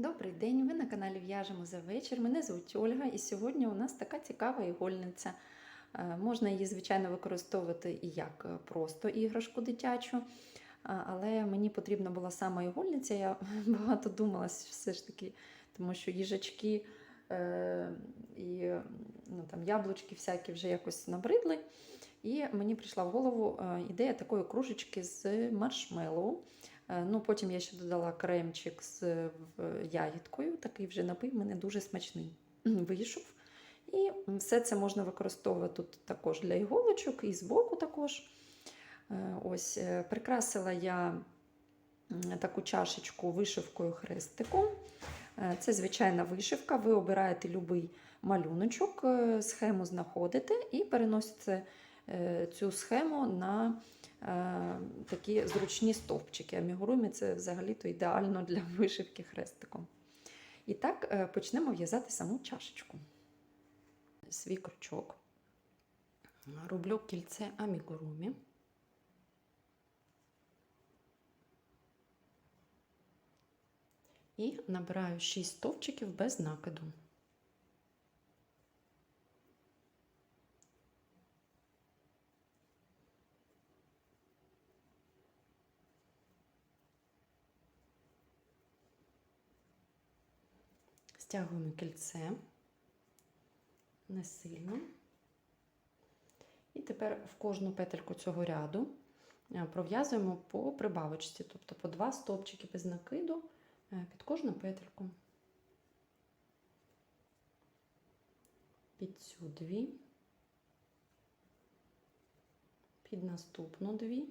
Добрий день, ви на каналі В'яжемо за вечір. Мене звуть Ольга, і сьогодні у нас така цікава ігольниця. Е, Можна її, звичайно, використовувати і як е, просто іграшку дитячу, е, але мені потрібна була саме ігольниця. Я багато думала все ж таки, тому що їжачки і ну, там, яблучки всякі вже якось набридли. І мені прийшла в голову ідея такої кружечки з маршмеллоу. Е, Ну, Потім я ще додала кремчик з ягідкою, такий вже напій в мене дуже смачний вийшов. І все це можна використовувати тут також для іголочок і збоку також. Е, Ось, е, прикрасила я таку чашечку вишивкою хрестиком. Е, Це звичайна вишивка. Ви обираєте будь-який малюночок, е, схему знаходите і переносите е, цю схему на е, такі зручні стовпчики. Амігурумі це взагалі-то ідеально для вишивки хрестиком. І так, е, почнемо в'язати саму чашечку. Свій крючок. Роблю кільце амігурумі. І набираю 6 стовпчиків без накиду. Стягуємо кільце не сильно. І тепер в кожну петельку цього ряду е, пров'язуємо по прибавочці, тобто по два стовпчики без накиду е, під кожну петельку. Під цю дві, під наступну дві.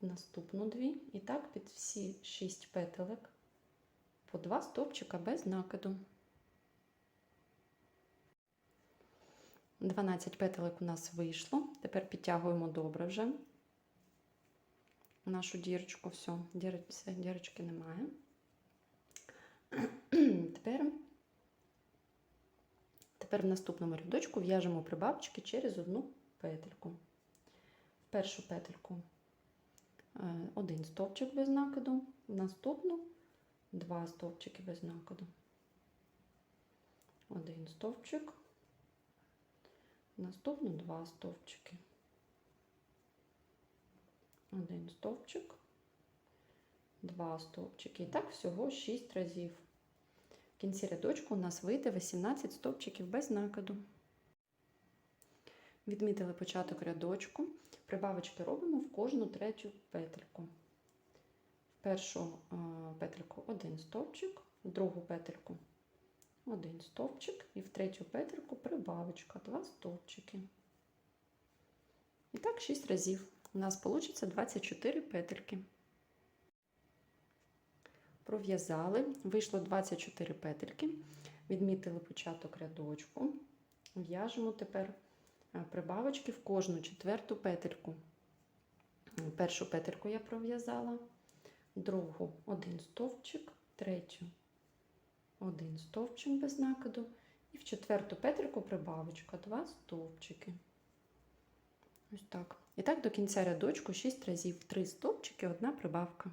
Під наступну дві. І так під всі шість петелек по два стовпчика без накиду. 12 петелек у нас вийшло. Тепер підтягуємо добре вже нашу дірочку. Все, дір... дірочки немає. Тепер, тепер в наступному рядочку в'яжемо прибавочки через одну петельку. В першу петельку один стовпчик без накиду, наступну два стовпчики без накиду. Один стовпчик, наступну два стовпчики. Один стовпчик, два стовпчики. І так всього 6 разів. В кінці рядочку у нас вийде 18 стовпчиків без накиду. Відмітили початок рядочку. Прибавочки робимо в кожну третю петельку. В першу е, петельку один стовпчик, в другу петельку один стовпчик і в третю петельку прибавочка, два стовпчики. І так 6 разів. У нас вийде 24 петельки. Пров'язали, вийшло 24 петельки, відмітили початок рядочку, в'яжемо тепер прибавочки в кожну четверту петельку. Першу петельку я пров'язала, другу один стовпчик, третю один стовпчик без накиду, і в четверту петельку прибавочка, два стовпчики. Ось так. І так до кінця рядочку 6 разів, 3 стовпчики, одна прибавка.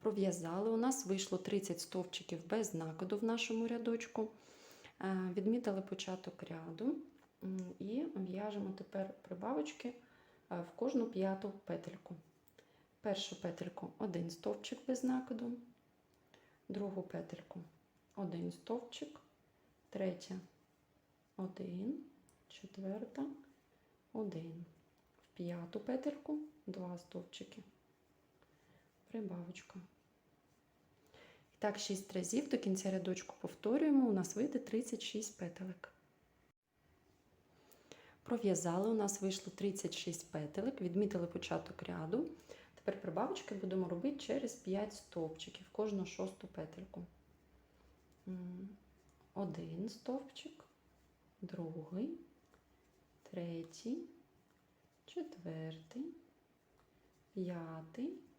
Пров'язали, у нас вийшло 30 стовпчиків без накиду в нашому рядочку. Відмітили початок ряду і в'яжемо тепер прибавочки в кожну п'яту петельку. Першу петельку один стовпчик без накиду, другу петельку один стовпчик, третя один, четверта, один. В п'яту петельку два стовпчики, прибавочка. Так, 6 разів до кінця рядочку повторюємо, у нас вийде 36 петелек. Пров'язали, у нас вийшло 36 петелек, відмітили початок ряду. Тепер прибавочки будемо робити через 5 стовпчиків, кожну шосту петельку. Один стовпчик, другий, третій, четвертий, п'ятий.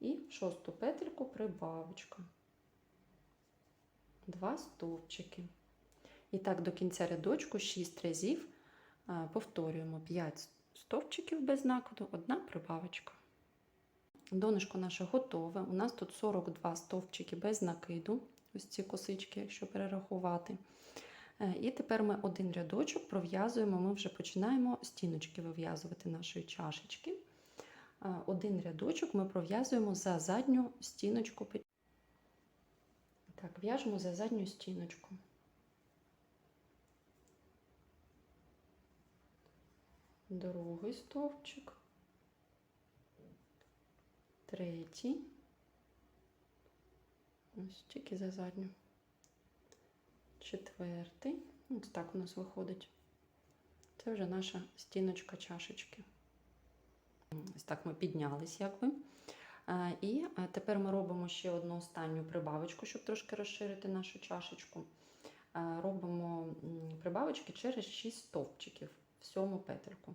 І шосту петельку прибавочка. Два стовпчики. І так до кінця рядочку 6 разів Е, Повторюємо 5 стовпчиків без накиду, одна прибавочка. Донышко наше готове. У нас тут 42 стовпчики без накиду, ось ці косички, якщо перерахувати. Е, І тепер ми один рядочок пров'язуємо, ми вже починаємо стіночки вив'язувати нашої чашечки. Один рядочок ми пров'язуємо за задню стіночку. Так, в'яжемо за задню стіночку. Другий стовпчик. Третій. Ось тільки за задню. Четвертий. Ось так у нас виходить. Це вже наша стіночка чашечки. Ось так ми піднялись, якби. А, І тепер ми робимо ще одну останню прибавочку, щоб трошки розширити нашу чашечку. Робимо прибавочки через 6 стовпчиків в сьому петельку.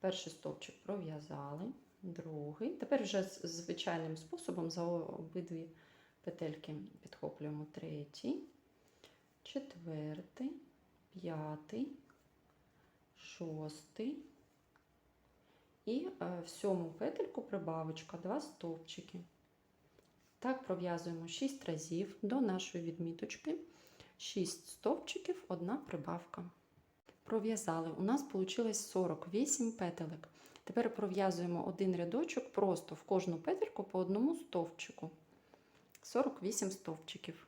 Перший стовпчик пров'язали, другий. Тепер вже з- звичайним способом за обидві петельки підхоплюємо третій, четвертий, п'ятий, шостий. І е, в сьому петельку прибавочка, два стовпчики. Так пров'язуємо 6 разів до нашої відміточки. 6 стовпчиків, одна прибавка. Пров'язали. У нас вийшло 48 петелек. Тепер пров'язуємо один рядочок просто в кожну петельку по одному стовпчику. 48 стовпчиків.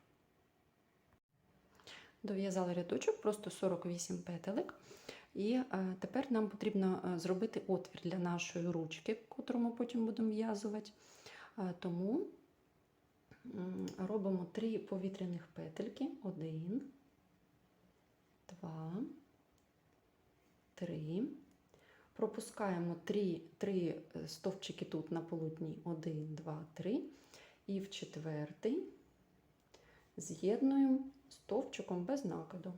Дов'язали рядочок, просто 48 петелек. І е, тепер нам потрібно е, зробити отвір для нашої ручки, котру ми потім будемо в'язувати. Е, тому робимо 3 повітряних петельки. 1, 2, 3. Пропускаємо 3, 3 стовпчики тут на полотні. 1, 2, 3. І в четвертий з'єднуємо стовпчиком без накиду.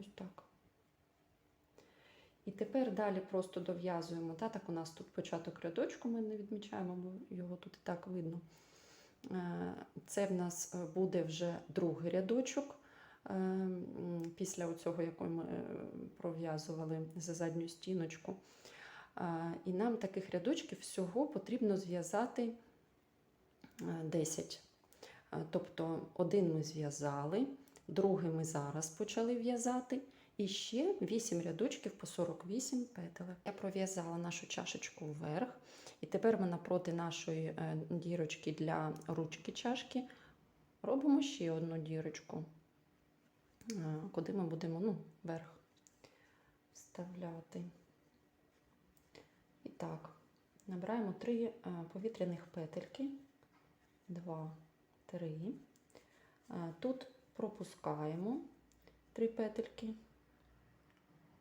Ось так. І тепер далі просто дов'язуємо. Та, так у нас тут початок рядочку, ми не відмічаємо, бо його тут і так видно. Е, Це в нас е, буде вже другий рядочок. е, Після цього, який ми пров'язували за задню стіночку. І нам таких рядочків всього потрібно зв'язати е, 10. Е, Тобто один ми зв'язали, другий ми зараз почали в'язати. І ще 8 рядочків по 48 петелек. Я пров'язала нашу чашечку вверх. І тепер ми напроти нашої е, дірочки для ручки чашки робимо ще одну дірочку, е, куди ми будемо ну, вверх вставляти. І так, набираємо 3 повітряних петельки. 2, 3. Тут пропускаємо 3 петельки.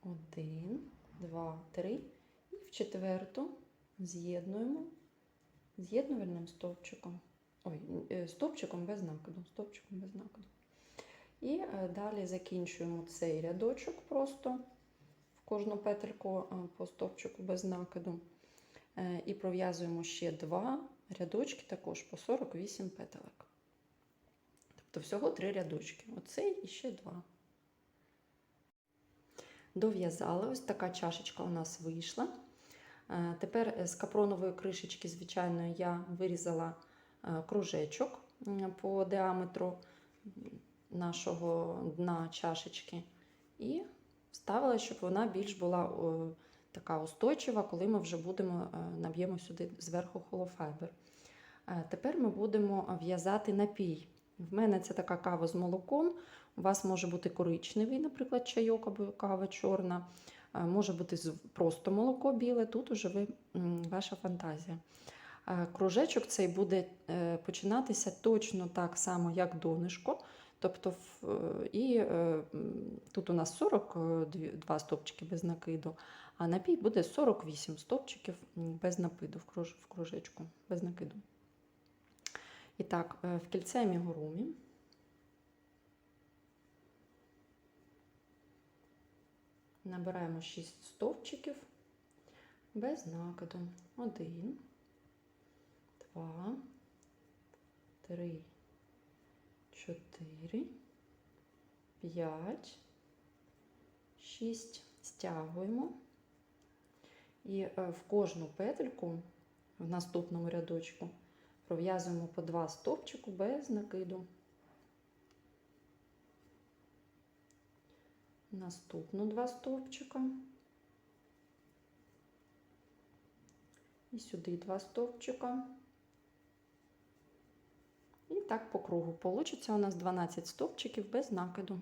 1, 2, 3. І в четверту з'єднуємо з'єднувальним стовпчиком. Ой, е, стовпчиком без накиду. Стовпчиком без накиду. І е, далі закінчуємо цей рядочок просто в кожну петельку е, по стовпчику без накиду. І пров'язуємо ще два рядочки також по 48 петелек. Тобто всього три рядочки. Оцей і ще два. Дов'язали, ось така чашечка у нас вийшла. Е, Тепер з капронової кришечки, звичайно, я вирізала е, кружечок по діаметру нашого дна чашечки і вставила, щоб вона більш була така устойчива, коли ми вже будемо е, наб'ємо сюди зверху холофайбер. Тепер ми будемо в'язати напій. В мене це така кава з молоком. У вас може бути коричневий, наприклад, чайок або кава чорна. Е, Може бути просто молоко біле, тут уже ви, ваша фантазія. Е, Кружечок цей буде е, починатися точно так само, як донишко. Тобто, і тут у нас 42 стопчики без накиду, а напій буде 48 стопчиків без напиду в кружечку, без накиду. І так, е, в кільце амігурумі. Набираємо 6 стовпчиків без накиду. 1, 2, 3, 4, 5, 6. 6, стягуємо. І е, в кожну петельку в наступному рядочку пров'язуємо по два стовпчику без накиду. Наступну два стовпчика. І сюди два стовпчика. І так по кругу. Получиться у нас 12 стовпчиків без накиду.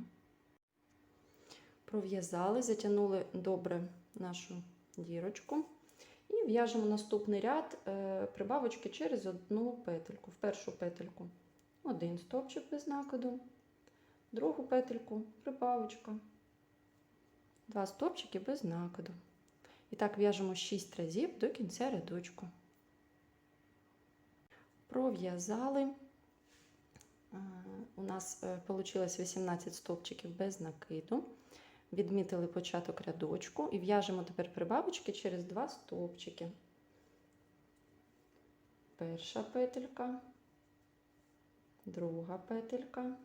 Пров'язали, затягнули добре нашу дірочку. І в'яжемо наступний ряд е, прибавочки через одну петельку. В першу петельку один стовпчик без накиду, другу петельку прибавочка, два стовпчики без накиду. І так в'яжемо 6 разів до кінця рядочку. Пров'язали. Е, У нас вийшло 18 стовпчиків без накиду. Відмітили початок рядочку і в'яжемо тепер прибавочки через два стовпчики. Перша петелька, друга петелька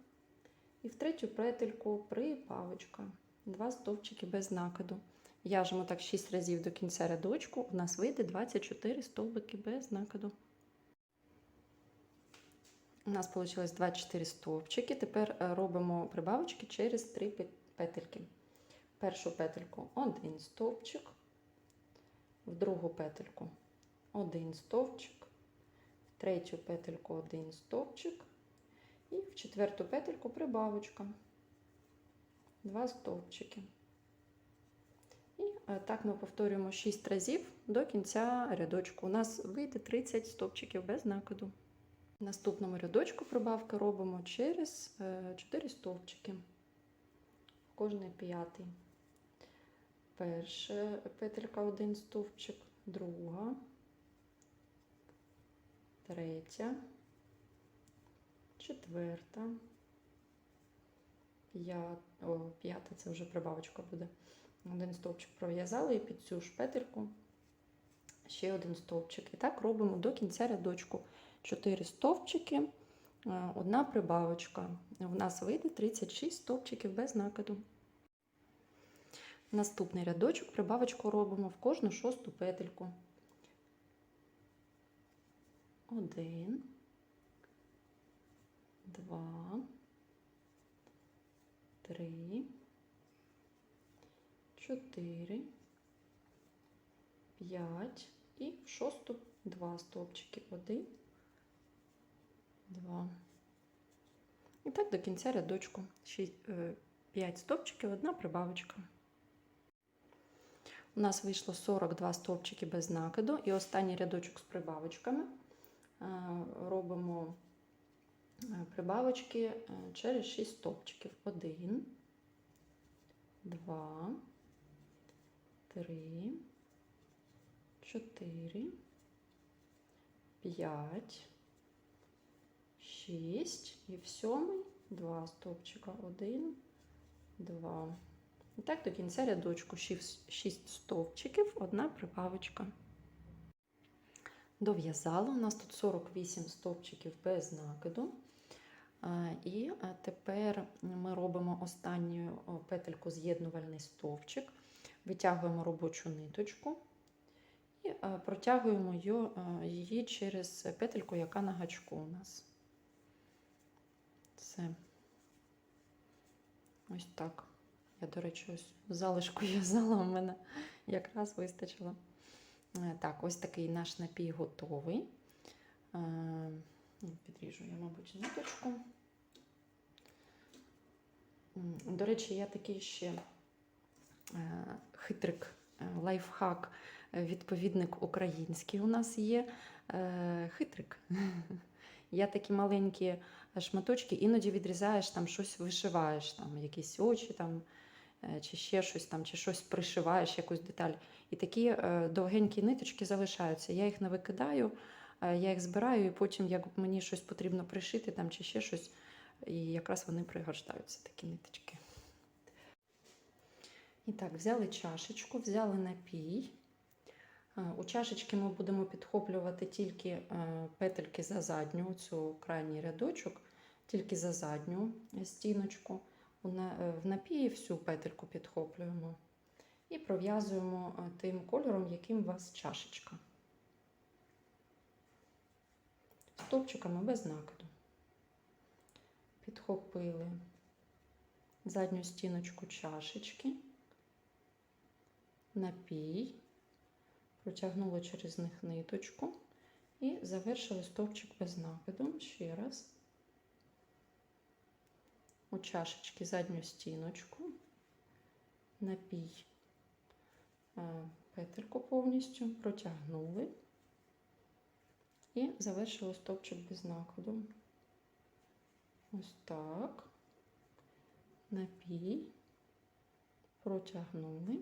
і в третю петельку прибавочка. Два стовпчики без накиду. В'яжемо так 6 разів до кінця рядочку. У нас вийде 24 стовбики без накиду. У нас вийшло 24 стовпчики. Тепер робимо прибавочки через 3 петельки. Першу петельку один стовпчик, в другу петельку один стовпчик, в третю петельку один стовпчик і в четверту петельку прибавочка. Два стовпчики. І е, так ми повторюємо 6 разів до кінця рядочку. У нас вийде 30 стовпчиків без накиду. В наступному рядочку прибавки робимо через 4 стовпчики. Кожний п'ятий. Перша петелька один стовпчик, друга, третя, четверта, п'ята, о, п'ята це вже прибавочка буде. Один стовпчик пров'язали і під цю ж петельку ще один стовпчик. І так робимо до кінця рядочку. 4 стовпчики, одна прибавочка. У нас вийде 36 стовпчиків без накиду. Наступний рядочок прибавочку робимо в кожну шосту петельку. Один, два, три, чотири, п'ять і в шосту два стовпчики. Один, два. І так до кінця рядочку. 5 стовпчиків, одна прибавочка. У нас вийшло 42 стовпчики без накиду, і останній рядочок з прибавочками робимо прибавочки через 6 стовпчиків. 1, 2, 3, 4, 5, 6 і в сьомий 2 стовпчика. 1, 2. І так до кінця рядочку 6 стовпчиків, одна прибавочка. Дов'язала, у нас тут 48 стовпчиків без накиду. І тепер ми робимо останню петельку з'єднувальний стовпчик, витягуємо робочу ниточку і протягуємо її через петельку, яка на гачку у нас. Все. Ось так. Я, до речі, ось залишку в'язала, у мене якраз вистачило. Так, ось такий наш напій готовий. Ну, підріжу я, мабуть, ниточку. До речі, я такий ще хитрик, лайфхак, відповідник український у нас є. Хитрик. Я такі маленькі шматочки, іноді відрізаєш, там щось вишиваєш, там якісь очі, там, чи ще щось там, чи щось пришиваєш, якусь деталь. І такі довгенькі ниточки залишаються. Я їх не викидаю, я їх збираю, і потім, як мені щось потрібно пришити, там, чи ще щось, і якраз вони пригождаються, такі ниточки. І так, взяли чашечку, взяли напій. У чашечки ми будемо підхоплювати тільки петельки за задню, цю крайній рядочок, тільки за задню стіночку. В напії всю петельку підхоплюємо. і пров'язуємо е, тим кольором, яким у вас чашечка. Стовпчиками без накиду. Підхопили задню стіночку чашечки, напій, протягнули через них ниточку і завершили стовпчик без накиду. Ще раз. У чашечки задню стіночку, напій е, петельку повністю, протягнули. І завершили стовпчик без накиду. Ось так. Напій, протягнули,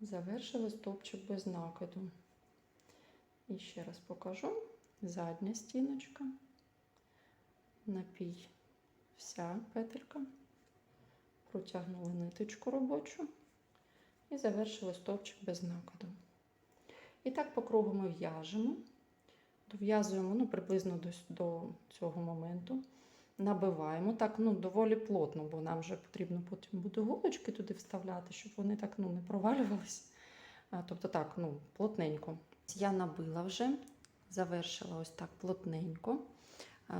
завершили стовпчик без накиду. І ще раз покажу. Задня стіночка, напій, вся петелька, протягнули ниточку робочу і завершили стовпчик без накиду. І так по кругу ми в'яжемо, дов'язуємо ну, приблизно до, до цього моменту. Набиваємо так ну, доволі плотно, бо нам вже потрібно потім буде голочки туди вставляти, щоб вони так ну, не провалювалися. Тобто так, ну, плотненько. Я набила вже, завершила ось так плотненько.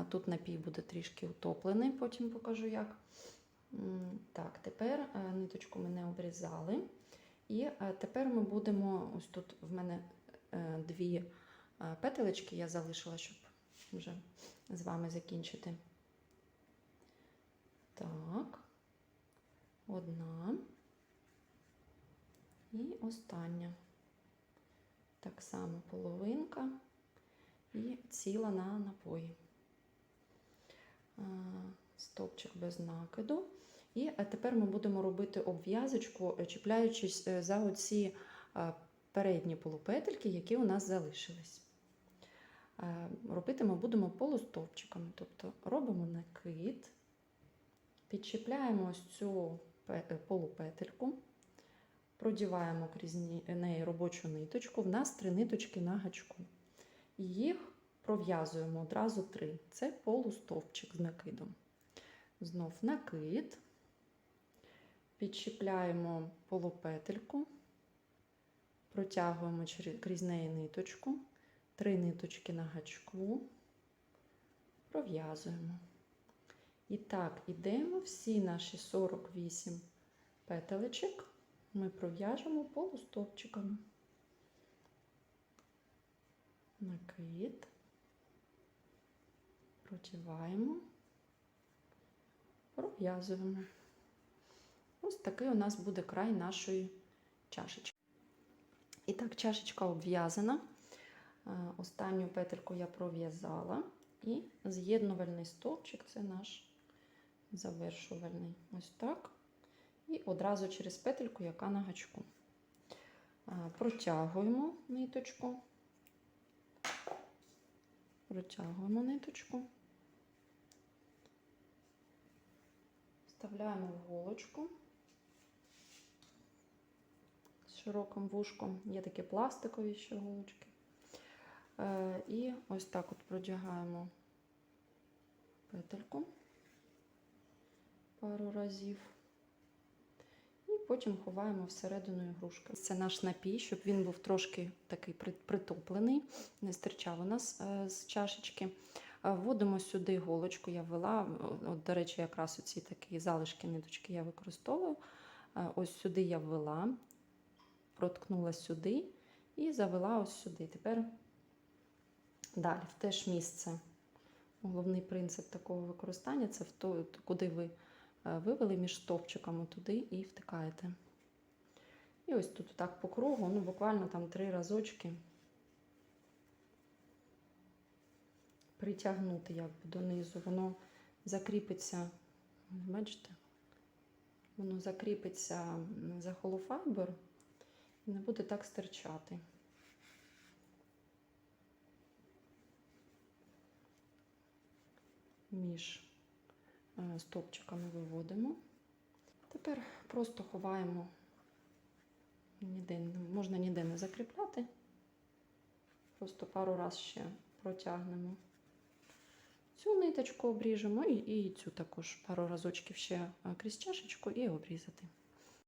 Тут напій буде трішки утоплений, потім покажу як. Так, тепер ниточку ми не обрізали. І тепер ми будемо, ось тут в мене е, дві петелечки я залишила, щоб вже з вами закінчити. Так, одна і остання. Так само половинка і ціла на напої. Стопчик без накиду. І тепер ми будемо робити обв'язочку, чіпляючись е, за оці передні полупетельки, які у нас залишились. Робити ми будемо полустовпчиками, тобто робимо накид, підчіпляємо ось цю е, полупетельку, продіваємо крізь неї робочу ниточку. В нас три ниточки на гачку. Їх пров'язуємо одразу три. Це полустовпчик з накидом. Знов накид, підчіпляємо полупетельку, протягуємо крізь неї ниточку, три ниточки на гачку, пров'язуємо. І так, ідемо всі наші 48 петелечок ми пров'яжемо полустовпчиками. Накид, протіваємо, пров'язуємо. Ось такий у нас буде край нашої чашечки. І так, чашечка обв'язана. Останню петельку я пров'язала. І з'єднувальний стовпчик це наш завершувальний. Ось так. І одразу через петельку, яка на гачку. Протягуємо ниточку, протягуємо ниточку, вставляємо в голочку з широким вушком. Є такі пластикові ще голочки. Е, і ось так от продягаємо петельку пару разів. І потім ховаємо всередину ігрушки. Це наш напій, щоб він був трошки такий притоплений, не стирчав у нас е, з чашечки. Вводимо сюди голочку, я ввела, от, до речі, якраз оці такі залишки ниточки я використовую. Е, ось сюди я ввела, проткнула сюди і завела ось сюди. Тепер далі в те ж місце. Головний принцип такого використання це в то, куди ви Е, вивели між стовпчиками туди і втикаєте. І ось тут так по кругу, ну буквально там три разочки притягнути якби донизу, воно закріпиться, бачите, воно закріпиться за холофайбер і не буде так стирчати. Між Е, стовпчиками виводимо. Тепер просто ховаємо, ніде, можна ніде не закріпляти, просто пару раз ще протягнемо. Цю ниточку обріжемо і, і цю також пару разочків ще е, крізь чашечку і обрізати.